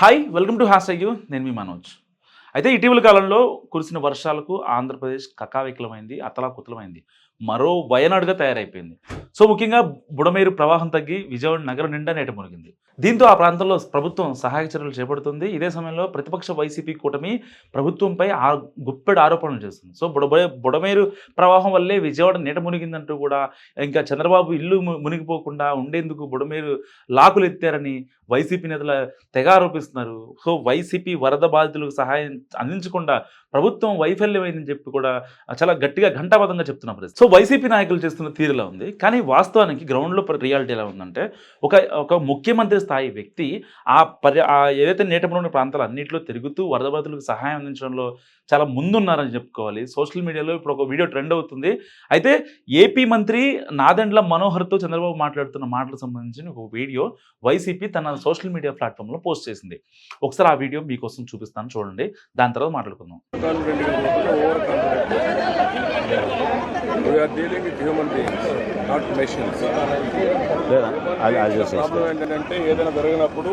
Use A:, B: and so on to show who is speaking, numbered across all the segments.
A: Hi welcome to hash అయ్యూ నేను మీ మనోజ్. అయితే ఇటీవల కాలంలో కురిసిన వర్షాలకు ఆంధ్రప్రదేశ్ కకావికలమైంది అతలాకుతలమైంది. మరో వయనాడుగా తయారైపోయింది. సో ముఖ్యంగా బుడమేరు ప్రవాహం తగ్గి విజయవాడ నగరం నిండా నేట మునిగింది. దీంతో ఆ ప్రాంతంలో ప్రభుత్వం సహాయక చర్యలు చేపడుతుంది. ఇదే సమయంలో ప్రతిపక్ష వైసీపీ కూటమి ప్రభుత్వంపై ఆ గుప్పెడు ఆరోపణలు చేస్తుంది. సో బుడబే బుడమేరు ప్రవాహం వల్లే విజయవాడ నీట మునిగిందంటూ కూడా ఇంకా చంద్రబాబు ఇల్లు ము- మునిగిపోకుండా ఉండేందుకు బుడమేరు లాకులు ఎత్తారని వైసీపీ నేతల తెగ ఆరోపిస్తున్నారు. సో వైసీపీ వరద బాధితులకు సహాయం అందించకుండా ప్రభుత్వం వైఫల్యమైందని చెప్పి కూడా చాలా గట్టిగా ఘంటాబద్ధంగా చెప్తున్న పరిస్థితి. సో వైసీపీ నాయకులు చేస్తున్న తీరులా ఉంది. కానీ వాస్తవానికి గ్రౌండ్లో రియాలిటీ ఎలా ఉందంటే ఒక ఒక ముఖ్యమంత్రి స్థాయి వ్యక్తి ఆ పరి ఏదైతే నేటంలో ఉన్న ప్రాంతాలు అన్నింటిలో తిరుగుతూ వరద బాధితులకు సహాయం అందించడంలో చాలా ముందున్నారని చెప్పుకోవాలి. సోషల్ మీడియాలో ఇప్పుడు ఒక వీడియో ట్రెండ్ అవుతుంది. అయితే ఏపీ మంత్రి నాదెండ్ల మనోహర్తో చంద్రబాబు మాట్లాడుతున్న మాటలకు సంబంధించిన ఒక వీడియో వైసీపీ తన సోషల్ మీడియా ప్లాట్ఫామ్లో పోస్ట్ చేసింది. ఒకసారి ఆ వీడియో మీకోసం చూపిస్తాను. చూడండి. దాని తర్వాత మాట్లాడుకుందాం.
B: Over confident we're dealing with human beings not machines problem ఏంటంటే ఏదైనా జరిగినప్పుడు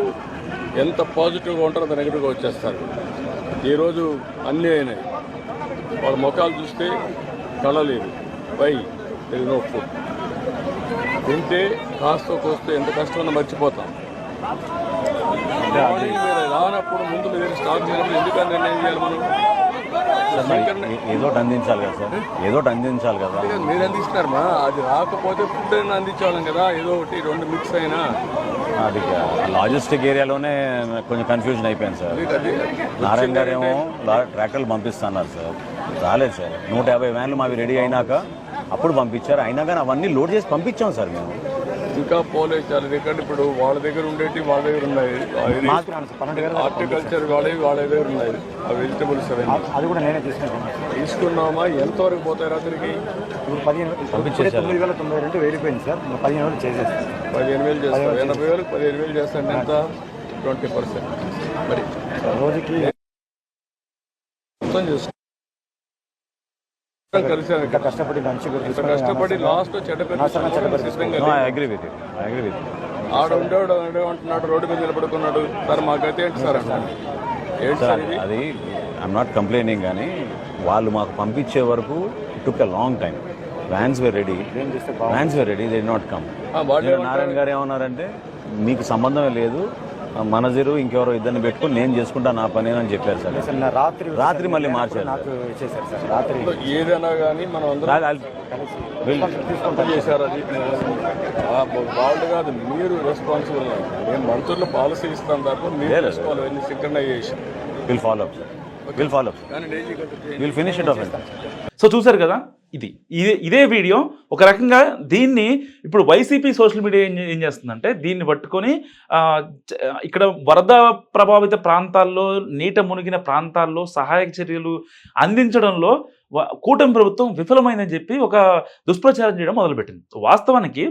B: ఎంత పాజిటివ్గా ఉంటారో అంత నెగిటివ్గా వచ్చేస్తారు. ఈరోజు అన్నీ అయినాయి. వాళ్ళ ముఖాలు చూస్తే కళ లేదు పై తెలి నో ఫుడ్ తింటే కాస్త కోస్తే ఎంత కష్టమన్నా మర్చిపోతాం. రానప్పుడు ముందు మీరు స్టార్ట్ చేయడం ఎందుకని నిర్ణయం చేయాలి మనం?
C: ఏదో ఒకటి అందించాలి కదా సార్. ఏదో ఒకటి అందించాలి కదా.
B: మీరు అందిస్తున్నారు మా? అది రాకపోతే ఫుడ్ అయినా అందించేవాళ్ళం కదా. ఏదో ఒకటి రెండు మిక్స్ అయినా.
C: అది లాజిస్టిక్ ఏరియాలోనే కొంచెం కన్ఫ్యూజన్ అయిపోయింది సార్. నారాయణ గారు ఏమో ట్రాక్టర్లు పంపిస్తున్నారు సార్. రాలేదు సార్. నూట యాభై వ్యాన్లు మావి రెడీ అయినాక అప్పుడు పంపించారు. అయినా కానీ అవన్నీ లోడ్ చేసి పంపించాం సార్ మేము.
B: ఇంకా పోలేదు చాలా దగ్గర ఇప్పుడు వాళ్ళ దగ్గర ఉండేటి వాళ్ళ దగ్గర ఉన్నాయి. హార్టికల్చర్ వాళ్ళవి వాళ్ళ దగ్గర ఉన్నాయి. ఆ వెజిటబుల్స్ అవన్నీ.
D: అది కూడా నేనే తీసుకుంటాను.
B: తీసుకున్నామా? ఎంతవరకు పోతాయి రాత్రికి?
D: ఇప్పుడు పదిహేను. తొమ్మిది వేల తొంభై రెండు వెళ్ళిపోయింది సార్. పదిహేను వేలు చేసేస్తాను
B: పదిహేను వేలు చేస్తారు ఎనభై వేలకు పదిహేను వేలు చేస్తాండి ఎంత? Twenty percent. మరి
D: రోజుకి
B: మొత్తం
D: ఇంత కష్టపడి
B: కష్టపడి లాస్ట్ ఆడ ఉండేవాడు రోడ్డు మీద నిలబడుకున్నాడు. సార్ మా గతి ఏంటి సార్ సార్
C: అది ఐఎమ్ నాట్ కంప్లైనింగ్ కానీ వాళ్ళు మాకు పంపించే వరకు took a long time vans were ready vans were ready they not come Narayana గారు ఏమన్నారంటే మీకు సంబంధమే లేదు మనజిరు ఇంకెవరో ఇద్దరిని పెట్టుకుని నేను చేసుకుంటా నా పని అని చెప్పారు సార్.
D: రాత్రి
C: రాత్రి మళ్ళీ మార్చారు.
D: నాకు సార్. రాత్రి
B: ఏదైనా కానీ మనం చేశారు అది? వాళ్ళు కాదు మీరు రెస్పాన్సిబుల్ నేను మంత్రులు పాలసీ ఇస్తాం తప్ప మీరు అన్ని synchronization
C: will follow up sir will follow up will finish it off
A: so చూశారు కదా ఇది. ఇదే ఇదే వీడియో ఒక రకంగా దీన్ని ఇప్పుడు వైసీపీ సోషల్ మీడియా ఏం ఏం చేస్తుందంటే దీన్ని పట్టుకొని ఇక్కడ వరద ప్రభావిత ప్రాంతాల్లో నీట మునిగిన ప్రాంతాల్లో సహాయక చర్యలు అందించడంలో కూటమి ప్రభుత్వం విఫలమైందని చెప్పి ఒక దుష్ప్రచారం చేయడం మొదలుపెట్టింది. వాస్తవానికి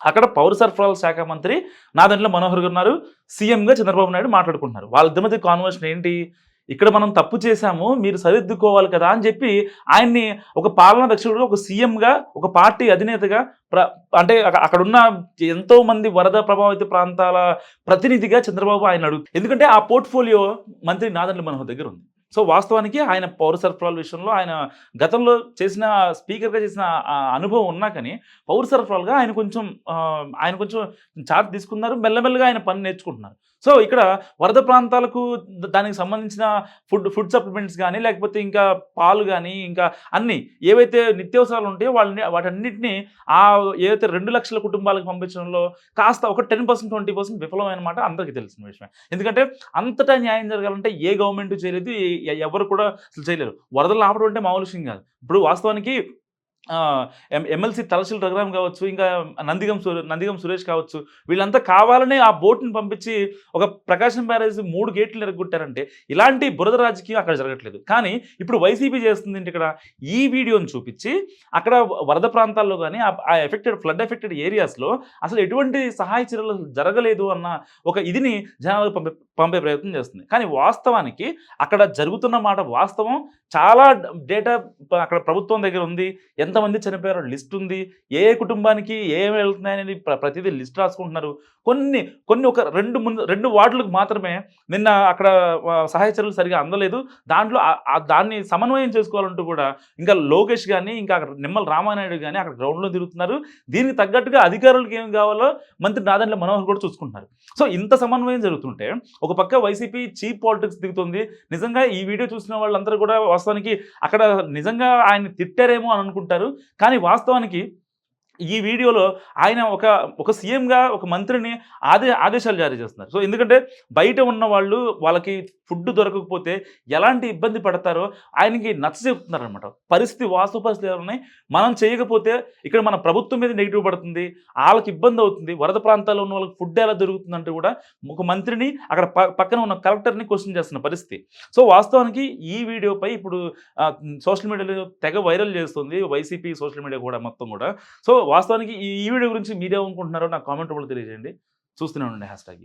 A: అక్కడ పౌర సరఫరాల శాఖ మంత్రి నాదంట్లో మనోహర్ గారు ఉన్నారు. సీఎంగా చంద్రబాబు నాయుడు మాట్లాడుకుంటున్నారు. వాళ్ళ మధ్య కాన్వర్షన్ ఏంటి? ఇక్కడ మనం తప్పు చేశాము మీరు సరిదిద్దుకోవాలి కదా అని చెప్పి ఆయన్ని ఒక పాలనా రక్షకుడుగా ఒక సీఎంగా ఒక పార్టీ అధినేతగా ప్ర అంటే అక్కడ అక్కడున్న ఎంతో మంది వరద ప్రభావిత ప్రాంతాల ప్రతినిధిగా చంద్రబాబు ఆయన అడుగు ఎందుకంటే ఆ పోర్ట్ఫోలియో మంత్రి నాదెండ్ల మనోహర్ దగ్గర ఉంది. సో వాస్తవానికి ఆయన పౌర సరఫరాల విషయంలో ఆయన గతంలో చేసిన స్పీకర్గా చేసిన అనుభవం ఉన్నా కానీ పౌర సరఫరాలుగా ఆయన కొంచెం ఆయన కొంచెం చార్జ్ తీసుకున్నారు. మెల్లమెల్లగా ఆయన పని నేర్చుకుంటున్నారు. సో ఇక్కడ వరద ప్రాంతాలకు దానికి సంబంధించిన ఫుడ్ ఫుడ్ సప్లిమెంట్స్ కానీ లేకపోతే ఇంకా పాలు కానీ ఇంకా అన్ని ఏవైతే నిత్యావసరాలు ఉంటాయో వాళ్ళని వాటన్నిటిని ఆ ఏవైతే రెండు లక్షల కుటుంబాలకు పంపించడంలో కాస్త ఒక టెన్ పర్సెంట్ ట్వంటీ పర్సెంట్ విఫలమైన మాట అందరికీ తెలిసిన విషయమే. ఎందుకంటే అంతటా న్యాయం జరగాలంటే ఏ గవర్నమెంట్ చేయలేదు ఏ- ఎవరు కూడా అసలు చేయలేరు. వరదలు ఆపడం అంటే మామూలు విషయం కాదు. ఇప్పుడు వాస్తవానికి ఎమ్మెల్సీ తలసిల్ రఘురామ్ కావచ్చు ఇంకా నందిగం సురే నందిగం సురేష్ కావచ్చు వీళ్ళంతా కావాలనే ఆ బోట్ని పంపించి ఒక ప్రకాశం బ్యారేజ్ మూడు గేట్లు ఎరగొట్టారంటే ఇలాంటి బురద రాజకీయం అక్కడ జరగట్లేదు. కానీ ఇప్పుడు వైసీపీ చేస్తుంది ఏంటి ఇక్కడ? ఈ వీడియోని చూపించి అక్కడ వరద ప్రాంతాల్లో కానీ ఆ ఎఫెక్టెడ్ ఫ్లడ్ ఎఫెక్టెడ్ ఏరియాస్లో అసలు ఎటువంటి సహాయ చర్యలు జరగలేదు అన్న ఒక ఇదిని జనాలకు పంపే పంపే ప్రయత్నం చేస్తుంది. కానీ వాస్తవానికి అక్కడ జరుగుతున్న మాట వాస్తవం. చాలా డేటా అక్కడ ప్రభుత్వం దగ్గర ఉంది. ఎంతమంది చనిపోయారో లిస్ట్ ఉంది. ఏ ఏ కుటుంబానికి ఏమి వెళ్తున్నాయని ప్రతిదీ లిస్ట్ రాసుకుంటున్నారు. కొన్ని కొన్ని ఒక రెండు ముందు రెండు వార్డులకు మాత్రమే నిన్న అక్కడ సహాయ చర్యలు సరిగా అందలేదు. దాంట్లో దాన్ని సమన్వయం చేసుకోవాలంటూ కూడా ఇంకా లోకేష్ కానీ ఇంకా అక్కడ నిమ్మల రామానాయుడు కానీ అక్కడ గ్రౌండ్లో తిరుగుతున్నారు. దీనికి తగ్గట్టుగా అధికారులకు ఏం కావాలో మంత్రి నాదెండ్ల మనోహర్ కూడా చూసుకుంటున్నారు. సో ఇంత సమన్వయం జరుగుతుంటే ఒక పక్క వైసీపీ చీప్ పాలిటిక్స్ దిగుతుంది. నిజంగా ఈ వీడియో చూసిన వాళ్ళందరూ కూడా వాస్తవానికి అక్కడ నిజంగా ఆయన తిట్టారేమో అని అనుకుంటారు కానీ వాస్తవానికి ఈ వీడియోలో ఆయన ఒక ఒక సీఎంగా ఒక మంత్రిని ఆదే ఆదేశాలు జారీ చేస్తున్నారు. సో ఎందుకంటే బయట ఉన్న వాళ్ళు వాళ్ళకి ఫుడ్ దొరకకపోతే ఎలాంటి ఇబ్బంది పడతారో ఆయనకి నచ్చ చెప్తున్నారు అనమాట పరిస్థితి వాస్తవ పరిస్థితి ఉన్నాయి? మనం చేయకపోతే ఇక్కడ మన ప్రభుత్వం మీద నెగిటివ్ పడుతుంది వాళ్ళకి ఇబ్బంది అవుతుంది వరద ప్రాంతాల్లో ఉన్న వాళ్ళకి ఫుడ్ ఎలా దొరుకుతుందంటే కూడా ఒక మంత్రిని అక్కడ ప- పక్కన ఉన్న కలెక్టర్ని క్వశ్చన్ చేస్తున్న పరిస్థితి. సో వాస్తవానికి ఈ వీడియోపై ఇప్పుడు సోషల్ మీడియాలో తెగ వైరల్ చేస్తుంది వైసీపీ సోషల్ మీడియా కూడా మొత్తం కూడా. సో వాస్తవానికి ఈ వీడియో గురించి మీరేమనుకుంటున్నారో నాకు కామెంట్ రూపంలో తెలియజేయండి. చూస్తూనే ఉండండి హ్యాష్ ట్యాగ్